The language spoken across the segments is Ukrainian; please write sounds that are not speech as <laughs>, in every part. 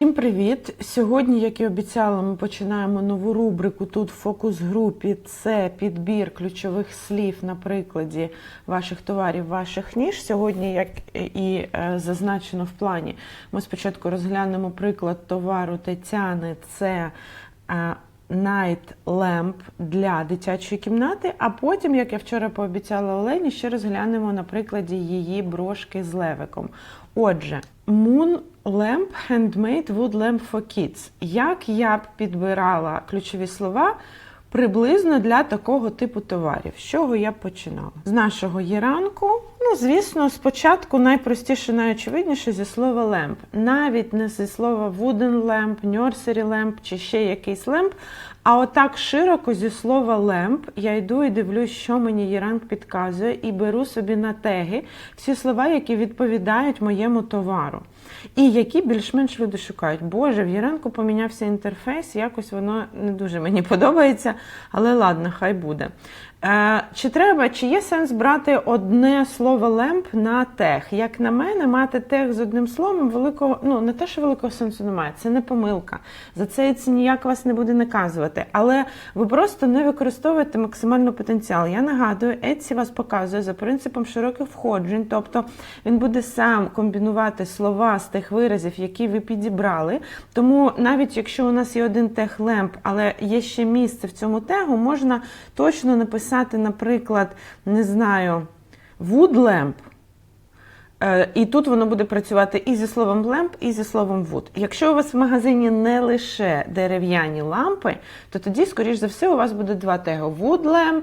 Всім привіт! Сьогодні, як і обіцяла, ми починаємо нову рубрику тут в фокус-групі. Це підбір ключових слів на прикладі ваших товарів, ваших ніж. Сьогодні, як і е, зазначено в плані, ми спочатку розглянемо приклад товару Тетяни. Це е, Night Lamp для дитячої кімнати, а потім, як я вчора пообіцяла Олені, ще розглянемо на прикладі її брошки з левиком. Отже, Moon Lamp Handmade Wood Lamp for Kids. Як я б підбирала ключові слова приблизно для такого типу товарів? З чого я починала? З нашого єранку. Ну, звісно, спочатку найпростіше, найочевидніше зі слова лемп. Навіть не зі слова wooden lamp, nursery lamp чи ще якийсь lamp, а отак широко зі слова лемп я йду і дивлюсь, що мені Єранг підказує, і беру собі на теги всі слова, які відповідають моєму товару. І які більш-менш люди шукають. Боже, в Єранку помінявся інтерфейс, якось воно не дуже мені <laughs> подобається, але ладно, хай буде. Е, Чи треба, чи є сенс брати одне слово лемп на тег? Як на мене, мати тег з одним словом великого, ну не те, що великого сенсу немає, це не помилка. За це це ніяк вас не буде наказувати. Але ви просто не використовуєте максимально потенціал. Я нагадую, Etsy вас показує за принципом широких входжень, тобто він буде сам комбінувати слова з тих виразів, які ви підібрали. Тому навіть якщо у нас є один тег лемп, але є ще місце в цьому тегу, можна точно написати написати, наприклад, не знаю, wood lamp, е, і тут воно буде працювати і зі словом lamp, і зі словом wood. Якщо у вас в магазині не лише дерев'яні лампи, то тоді, скоріш за все, у вас буде два теги: wood lamp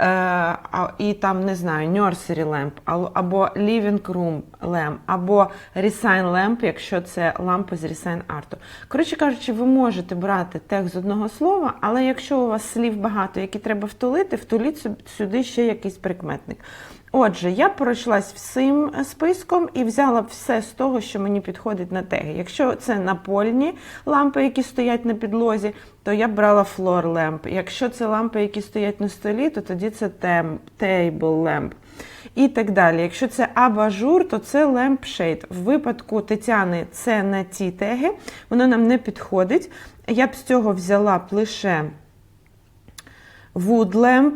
е, і там, не знаю, nursery lamp, або living room lamp, або resign lamp, якщо це лампи з resign арту. Коротше кажучи, ви можете брати тег з одного слова, але якщо у вас слів багато, які треба втулити, втуліть сюди ще якийсь прикметник. Отже, я пройшлась всім списком і взяла все з того, що мені підходить на теги. Якщо це напольні лампи, які стоять на підлозі, то я брала флор ламп. Якщо це лампи, які стоять на столі, то тоді це table lamp. І так далі. Якщо це абажур, то це lampshade. В випадку Тетяни це на ті теги, воно нам не підходить. Я б з цього взяла б лише wood lamp,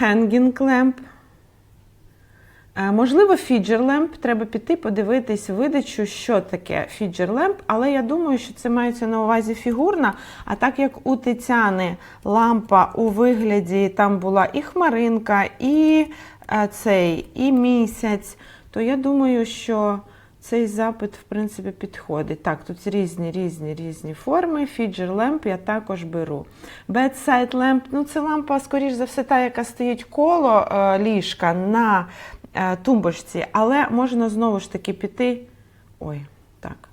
hanging lamp. Е, можливо, фіджер-лемп, треба піти, подивитись видачу, що таке фіджер-лемп, але я думаю, що це мається на увазі фігурна. А так як у Тетяни лампа у вигляді там була і хмаринка, і е, цей, і місяць, то я думаю, що цей запит, в принципі, підходить. Так, тут різні різні різні форми. Фіджер ламп я також беру. Bedside lamp, ну це лампа, скоріш за все, та, яка стоїть коло е, ліжка на тумбочці, але можна знову ж таки піти. Ой, так,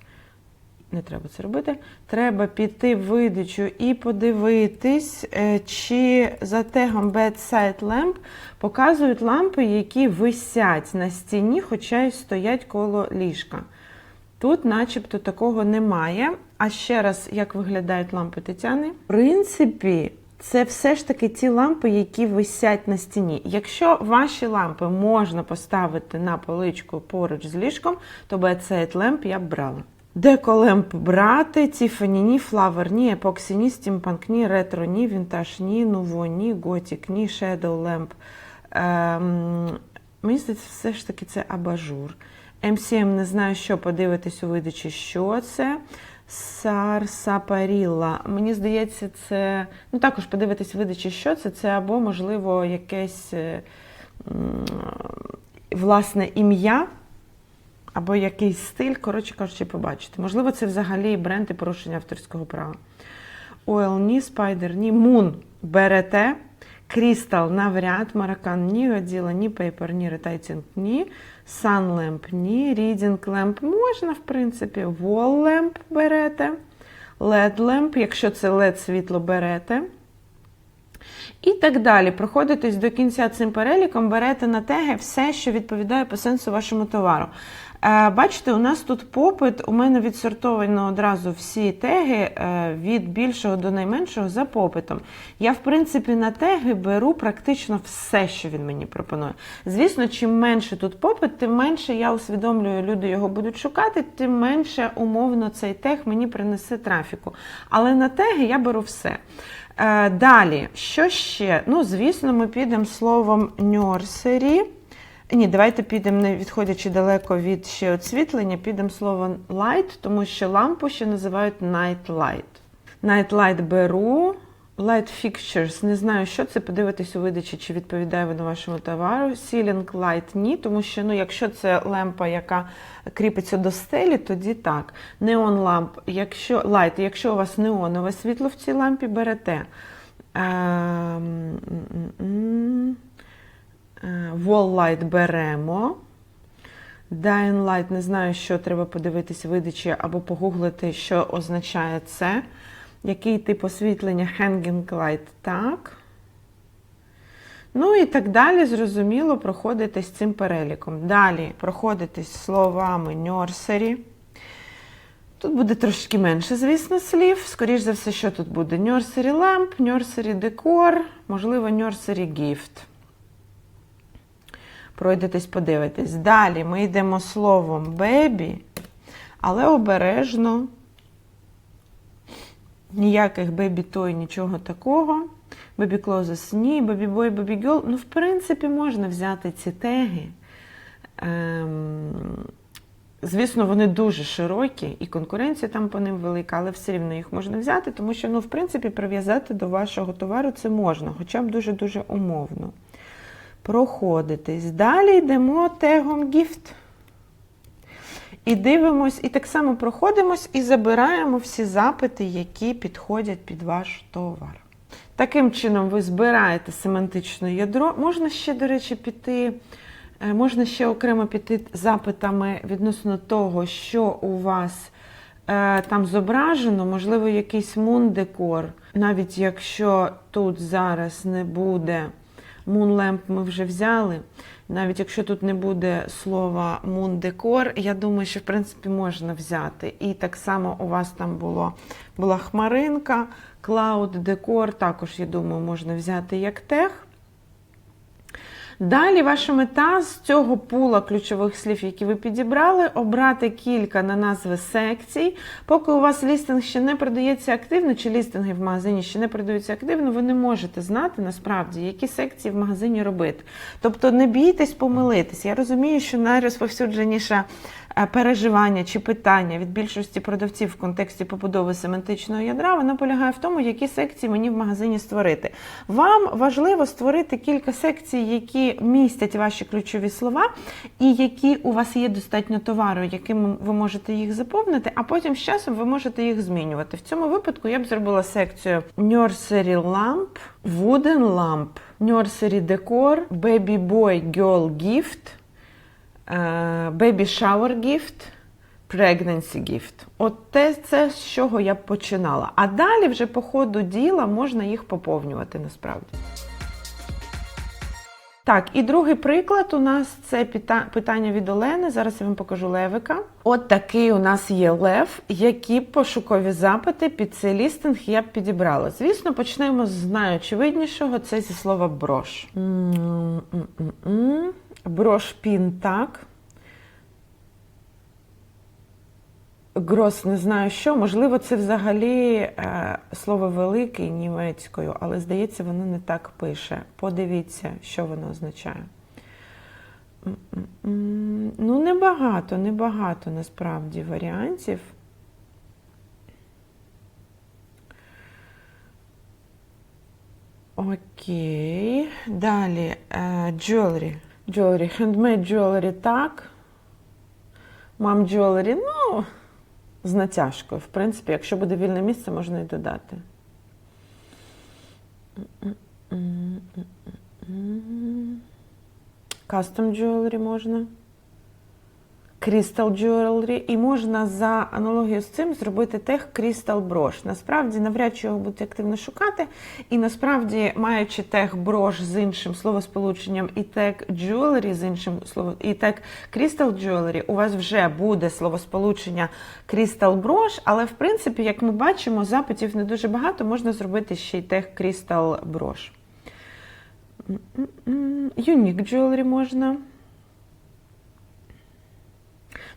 не треба це робити. Треба піти в видачу і подивитись, е, чи за тегом Bedside Lamp показують лампи, які висять на стіні, хоча й стоять коло ліжка. Тут, начебто, такого немає. А ще раз, як виглядають лампи Тетяни? В принципі, це все ж таки ті лампи, які висять на стіні. Якщо ваші лампи можна поставити на поличку поруч з ліжком, то Bedside Lamp я б брала. Деколемп брати, Tiffany ні, Flower ні, епоксі ні, стімпанк ні, ретро ні, вінтаж ні, нуво ні, готік ні, Shadow Lamp. Ем, мені здається, все ж таки це абажур. MCM не знаю, що подивитись у видачі, що це. Сарсапаріла. Мені здається, це. Ну, також подивитись видачі, що це. Це або, можливо, якесь е, власне ім'я, або якийсь стиль, коротше кажучи, побачити. Можливо, це взагалі бренд і порушення авторського права. Oil ні, Spider ні, Moon берете. Крістал навряд, маракан ні, годіла, ні, пейпер, ні, ретайтінг, ні. Sunlamp ні, Reading Lamp можна, в принципі, Wall Lamp берете, LED Lamp, якщо це LED світло берете. І так далі. Проходитесь до кінця цим переліком, берете на теги все, що відповідає по сенсу вашому товару. Е, Бачите, у нас тут попит, у мене відсортовано одразу всі теги е, від більшого до найменшого за попитом. Я, в принципі, на теги беру практично все, що він мені пропонує. Звісно, чим менше тут попит, тим менше я усвідомлюю, люди його будуть шукати, тим менше умовно цей тег мені принесе трафіку. Але на теги я беру все. Е, Далі, що ще? Ну, звісно, ми підемо словом nursery. Ні, давайте підемо, не відходячи далеко від ще освітлення, підемо словом light, тому що лампу ще називають night light. Night light беру. Light fixtures, не знаю, що це, подивитись у видачі, чи відповідає воно вашому товару. Ceiling light ні, тому що ну, якщо це лампа, яка кріпиться до стелі, тоді так. Неон ламп, якщо light, якщо у вас неонове світло в цій лампі, берете. Е, Wall light беремо. Dying light, не знаю, що треба подивитись видачі або погуглити, що означає це. Який тип освітлення hanging light, так. Ну і так далі, зрозуміло, проходитись цим переліком. Далі проходитись словами nursery. Тут буде трошки менше, звісно, слів. Скоріш за все, що тут буде? Nursery lamp, nursery decor, можливо, nursery gift. Пройдетесь, подивитесь. Далі ми йдемо словом baby, але обережно. Ніяких baby toy, нічого такого. Baby clothes ні, baby boy, baby girl. Ну, в принципі, можна взяти ці теги. Ем, звісно, вони дуже широкі, і конкуренція там по ним велика, але все рівно їх можна взяти, тому що, ну, в принципі, прив'язати до вашого товару це можна, хоча б дуже-дуже умовно. Проходитись. Далі йдемо тегом gift. І дивимось, і так само проходимось і забираємо всі запити, які підходять під ваш товар. Таким чином, ви збираєте семантичне ядро. Можна ще, до речі, піти, е, можна ще окремо піти запитами відносно того, що у вас е, там зображено, можливо, якийсь мундекор, навіть якщо тут зараз не буде. Moonlamp ми вже взяли. Навіть якщо тут не буде слова Moon Decor, я думаю, що в принципі можна взяти. І так само у вас там було, була хмаринка, Cloud Decor, також, я думаю, можна взяти як тег. Далі ваша мета з цього пула ключових слів, які ви підібрали, обрати кілька на назви секцій. Поки у вас лістинг ще не продається активно, чи лістинги в магазині ще не продаються активно, ви не можете знати насправді, які секції в магазині робити. Тобто не бійтесь помилитись. Я розумію, що найрозповсюдженіше е, переживання чи питання від більшості продавців в контексті побудови семантичного ядра, воно полягає в тому, які секції мені в магазині створити. Вам важливо створити кілька секцій, які містять ваші ключові слова, і які у вас є достатньо товару, яким ви можете їх заповнити, а потім з часом ви можете їх змінювати. В цьому випадку я б зробила секцію Nursery Lamp, Wooden Lamp, Nursery Decor, Baby Boy Girl Gift, е, Baby Shower Gift, Pregnancy Gift. От те, це з чого я починала. А далі вже по ходу діла можна їх поповнювати насправді. Так, і другий приклад у нас це пита- питання від Олени. Зараз я вам покажу левика. От такий у нас є лев. Які пошукові запити під цей лістинг я б підібрала. Звісно, почнемо з найочевиднішого. Це зі слова. Брош пін так. Грос не знаю що. Можливо, це взагалі е, слово великий німецькою, але здається, воно не так пише. Подивіться, що воно означає. Ну, небагато, небагато насправді варіантів. Окей. Далі е, jewelry. Jewelry. Handmade jewelry, так. Мам джолері, ну, з натяжкою. В принципі, якщо буде вільне місце, можна і додати. Custom jewelry можна. Crystal Jewelry, і можна за аналогією з цим зробити тег Crystal Brosh. Насправді, навряд чи його будуть активно шукати. І насправді, маючи тег брош з іншим словосполученням і тег Jewelry з іншим словом, і тег Crystal Jewelry, у вас вже буде словосполучення Crystal Brosh, але в принципі, як ми бачимо, запитів не дуже багато, можна зробити ще й тег Crystal Brosh. М-м-м. Unique Jewelry можна.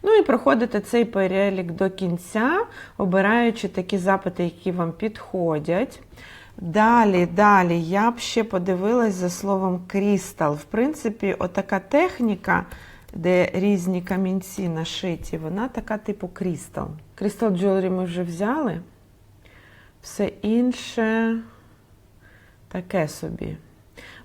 Ну і проходите цей перелік до кінця, обираючи такі запити, які вам підходять. Далі, далі, я б ще подивилась за словом крістал. В принципі, отака техніка, де різні камінці нашиті, вона така типу крістал. Крістал Jewelry ми вже взяли. Все інше таке собі.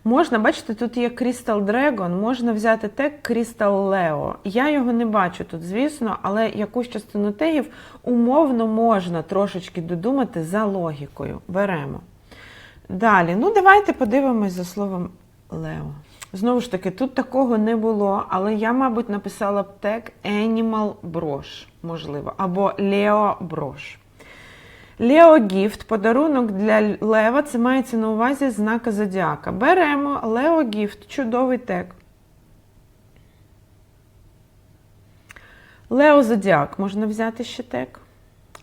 Можна, бачите, тут є Crystal Dragon, можна взяти тег Crystal Leo. Я його не бачу тут, звісно, але якусь частину тегів умовно можна трошечки додумати за логікою. Беремо. Далі, ну давайте подивимось за словом Leo. Знову ж таки, тут такого не було, але я, мабуть, написала б тег Animal Brosh, можливо, або Leo Brosh. Лео Гіфт, подарунок для Лева, це мається на увазі знака Зодіака. Беремо Лео Гіфт, чудовий тег. Лео Зодіак можна взяти ще тег.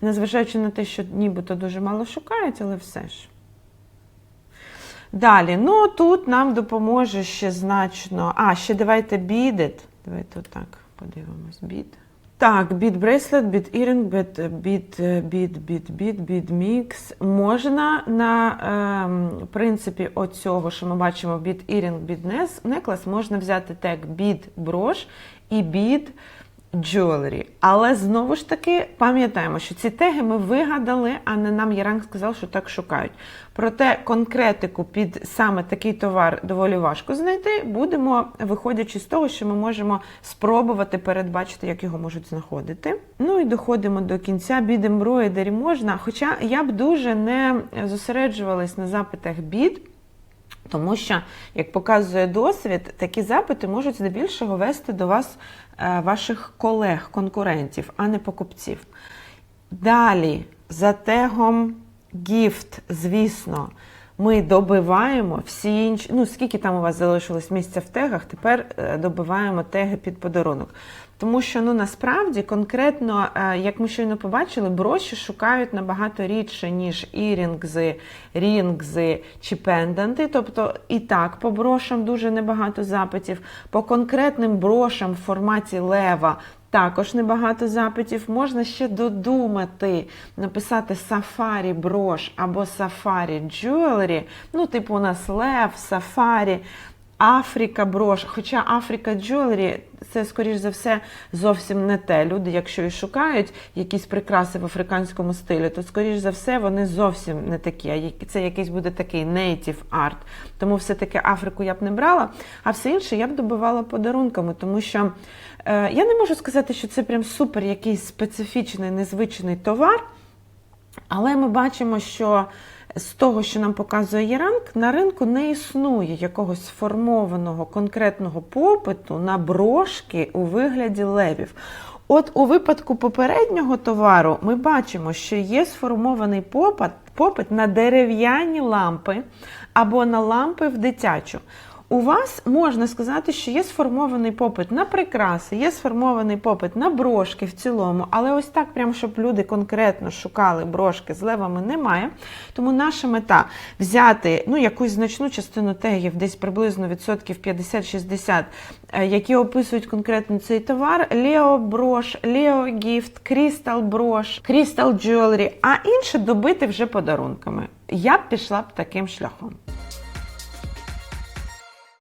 Незважаючи на те, що нібито дуже мало шукають, але все ж. Далі, ну тут нам допоможе ще значно. А, ще давайте бідет. Давайте отак подивимось. Бід. Так, бід брейслет, бід іринг, бід бід, бід, бід, бід мікс. Можна на е, принципі оцього, що ми бачимо, біт іринг, біт неклас, можна взяти тег бід брош і біт jewelry. Але знову ж таки пам'ятаємо, що ці теги ми вигадали, а не нам Яранг сказав, що так шукають. Проте конкретику під саме такий товар доволі важко знайти. Будемо, виходячи з того, що ми можемо спробувати передбачити, як його можуть знаходити. Ну і доходимо до кінця. Бід embroidery можна. Хоча я б дуже не зосереджувалась на запитах бід. Тому що, як показує досвід, такі запити можуть здебільшого вести до вас е, ваших колег, конкурентів, а не покупців. Далі, за тегом гіфт, звісно, ми добиваємо всі інші. Ну, скільки там у вас залишилось місця в тегах, тепер е, добиваємо теги під подарунок. Тому що ну насправді конкретно, е, як ми щойно побачили, броші шукають набагато рідше, ніж ірінгзи, рінгзи чи пенданти. Тобто і так по брошам дуже небагато запитів. По конкретним брошам в форматі лева. Також небагато запитів. Можна ще додумати, написати сафарі брош або сафарі джуелері. Ну, типу, у нас Лев, Safari. Африка брош, хоча Африка Джуелері це, скоріш за все, зовсім не те. Люди, якщо і шукають якісь прикраси в африканському стилі, то, скоріш за все, вони зовсім не такі. А це якийсь буде такий native art. Тому все-таки Африку я б не брала, а все інше я б добивала подарунками, тому що е, я не можу сказати, що це прям супер якийсь специфічний, незвичний товар, але ми бачимо, що з того, що нам показує Єранг, на ринку не існує якогось сформованого конкретного попиту на брошки у вигляді левів. От у випадку попереднього товару ми бачимо, що є сформований попит, попит на дерев'яні лампи або на лампи в дитячу. У вас можна сказати, що є сформований попит на прикраси, є сформований попит на брошки в цілому, але ось так, прямо щоб люди конкретно шукали брошки з левами, немає. Тому наша мета взяти ну, якусь значну частину тегів, десь приблизно відсотків 50-60, е, які описують конкретно цей товар: Лео брош, Лео гіфт, Крістал брош, Крістал джуелері, а інше добити вже подарунками. Я б пішла б таким шляхом.